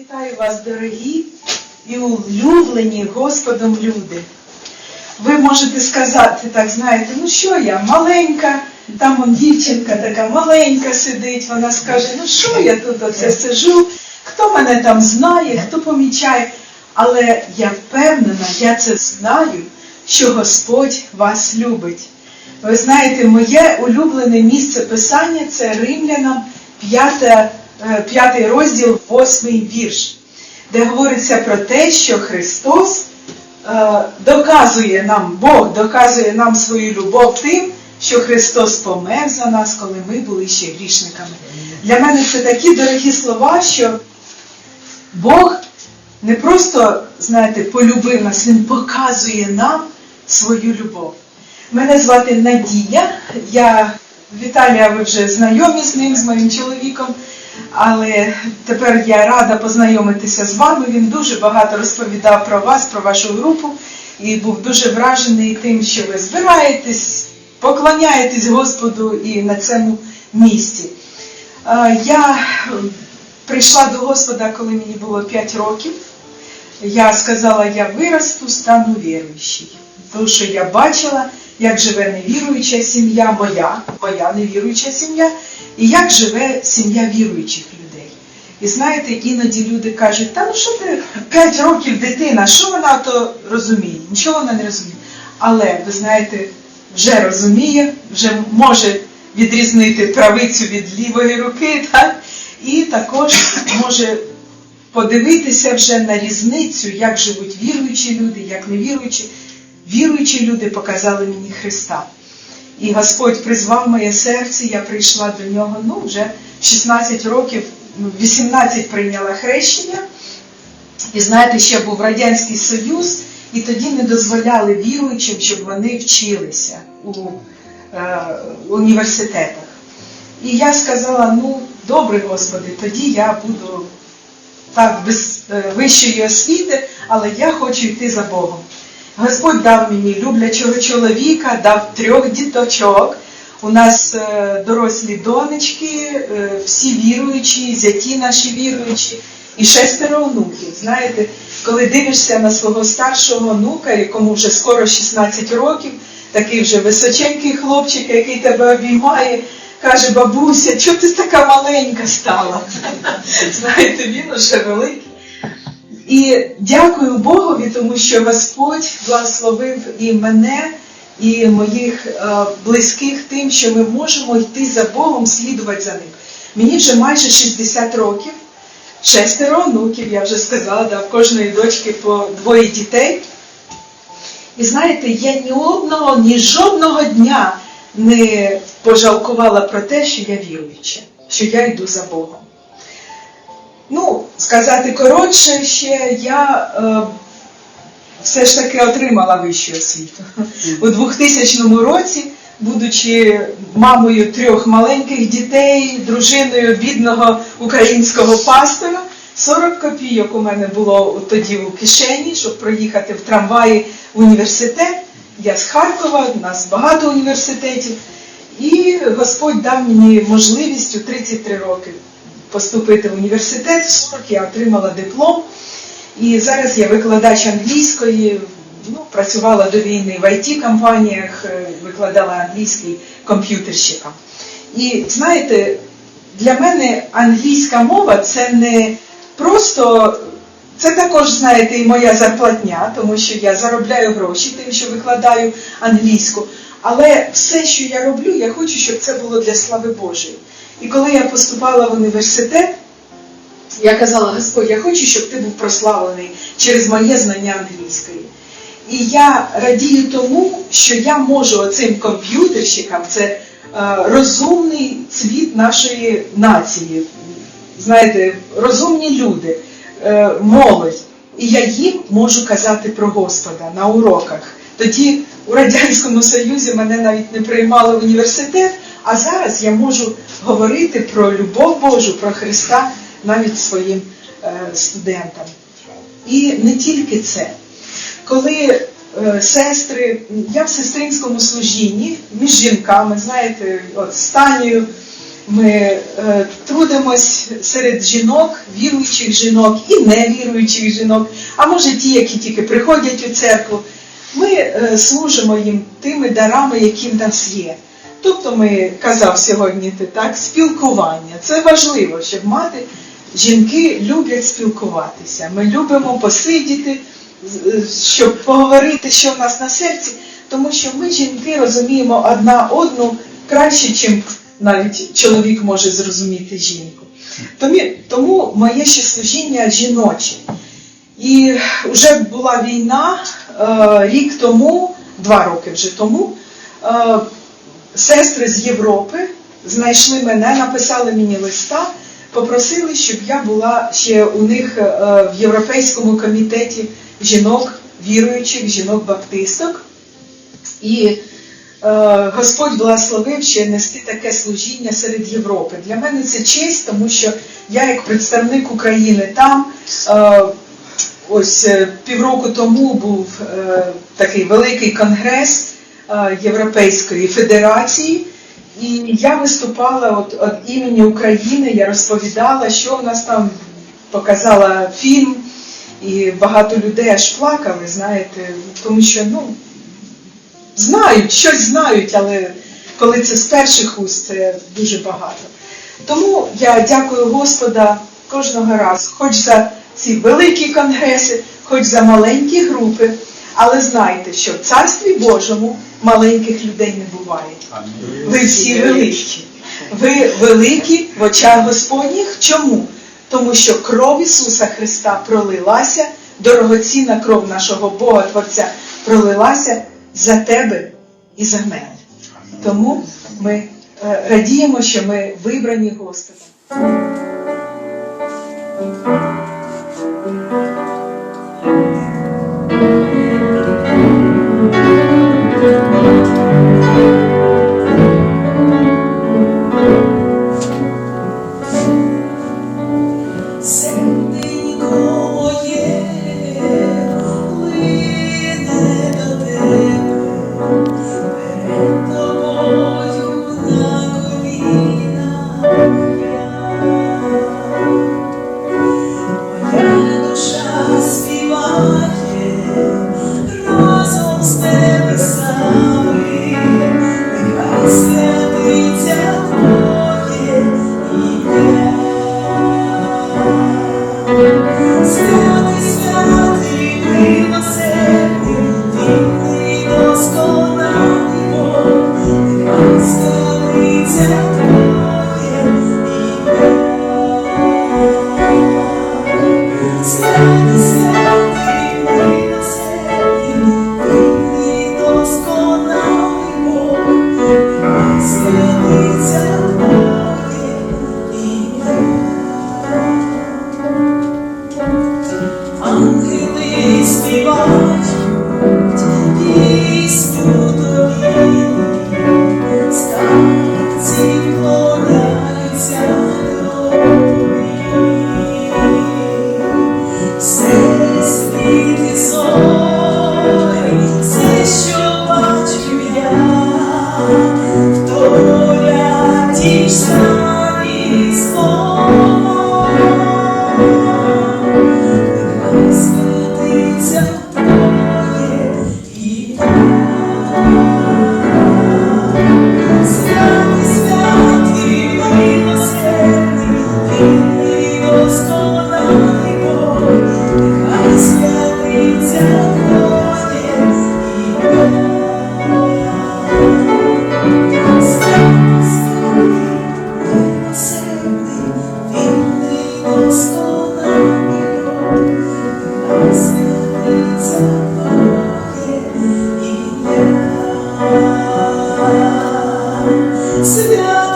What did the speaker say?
Вітаю вас, дорогі і улюблені Господом люди. Ви можете сказати, так знаєте, ну що я, маленька, там он дівчинка така маленька сидить, вона скаже, ну що я тут оце сижу, хто мене там знає, хто помічає. Але я впевнена, я це знаю, що Господь вас любить. Ви знаєте, моє улюблене місце писання це римлянам 5, е, 5 розділ, 8 вірш, де говориться про те, що Христос е, доказує нам, Бог доказує нам свою любов тим, що Христос помер за нас, коли ми були ще грішниками. Для мене це такі дорогі слова, що Бог не просто, знаєте, полюбив нас, Він показує нам свою любов. Мене звати Надія. Я Віталія, ви вже знайомі з ним, з моїм чоловіком. Але тепер я рада познайомитися з вами. Він дуже багато розповідав про вас, про вашу групу, і був дуже вражений тим, що ви збираєтесь, поклоняєтесь Господу і на цьому місці. Е, Я прийшла до Господа, коли мені було 5 років. Я сказала, я виросту, стану віруючою. Тому що я бачила, як живе невіруюча сім'я, моя, моя невіруюча сім'я, і як живе сім'я віруючих людей. І знаєте, іноді люди кажуть, та ну що ти 5 років дитина, що вона то розуміє? Нічого вона не розуміє. Але ви знаєте, вже розуміє, вже може відрізнити правицю від лівої руки, так? і також може подивитися вже на різницю, як живуть віруючі люди, як невіруючі. Віруючі люди показали мені Христа. І Господь призвав моє серце, я прийшла до нього, ну, вже в 16 років, ну, 18 прийняла хрещення. І знаєте, ще був Радянський Союз, і тоді не дозволяли віруючим, щоб вони вчилися у е, університетах. І я сказала: ну, добре, Господи, тоді я буду так без е, вищої освіти, але я хочу йти за Богом. Господь дав мені люблячого чоловіка, дав трьох діточок. У нас е, дорослі донечки, е, всі віруючі, зяті наші віруючі, і шестеро онуків. Знаєте, коли дивишся на свого старшого онука, якому вже скоро 16 років, такий вже височенький хлопчик, який тебе обіймає, каже, бабуся, чого ти така маленька стала? Знаєте, він уже великий. І дякую Богові, тому що Господь благословив і мене, і моїх е, близьких тим, що ми можемо йти за Богом, слідувати за ним. Мені вже майже 60 років, шестеро онуків, я вже сказала, да, в кожної дочки по двоє дітей. І знаєте, я ні одного, ні жодного дня не пожалкувала про те, що я віруюча, що я йду за Богом. Ну, сказати коротше, ще я е, все ж таки отримала вищу освіту. У 2000 році, будучи мамою трьох маленьких дітей, дружиною бідного українського пастора, 40 копійок у мене було тоді у кишені, щоб проїхати в трамваї в університет. Я з Харкова, у нас багато університетів. І Господь дав мені можливість у 33 роки поступити в університет. В 40 я отримала диплом. І зараз я викладач англійської, ну, працювала до війни в IT-компаніях, е, викладала англійський комп'ютерщикам. І знаєте, для мене англійська мова це не просто, це також, знаєте, і моя зарплатня, тому що я заробляю гроші тим, що викладаю англійську. Але все, що я роблю, я хочу, щоб це було для слави Божої. І коли я поступала в університет, я казала, Господь, я хочу, щоб ти був прославлений через моє знання англійської. І я радію тому, що я можу оцим комп'ютерщикам, це е, розумний цвіт нашої нації, знаєте, розумні люди, е, молодь. І я їм можу казати про Господа на уроках. Тоді у Радянському Союзі мене навіть не приймали в університет, а зараз я можу говорити про любов Божу, про Христа навіть своїм е, студентам. І не тільки це. Коли е, сестри, я в сестринському служінні між жінками, знаєте, от з Танією Ми е, трудимось серед жінок, віруючих жінок і невіруючих жінок, а може ті, які тільки приходять у церкву. Ми служимо їм тими дарами, які в нас є. Тобто ми казав сьогодні ти так, спілкування. Це важливо, щоб мати. Жінки люблять спілкуватися. Ми любимо посидіти, щоб поговорити, що в нас на серці, тому що ми, жінки, розуміємо одна одну краще, чим навіть чоловік може зрозуміти жінку. Тому, моє ще служіння жіноче. І вже була війна е, рік тому, два роки вже тому. Сестри з Європи знайшли мене, написали мені листа, попросили, щоб я була ще у них е, в Європейському комітеті жінок віруючих, жінок-баптисток. І е, Господь благословив ще нести таке служіння серед Європи. Для мене це честь, тому що я, як представник України там, е, ось півроку тому був такий великий конгрес Європейської Федерації. І я виступала от, від імені України, я розповідала, що в нас там показала фільм, і багато людей аж плакали, знаєте, тому що ну, знають, щось знають, але коли це з перших уст, це дуже багато. Тому я дякую Господа кожного разу, хоч за ці великі конгреси, хоч за маленькі групи, але знайте, що в Царстві Божому маленьких людей не буває. Ви всі великі. Ви великі в очах Господніх. Чому? Тому що кров Ісуса Христа пролилася, дорогоцінна кров нашого Бога Творця пролилася за тебе і за мене. Тому ми е, радіємо, що ми вибрані Господом. se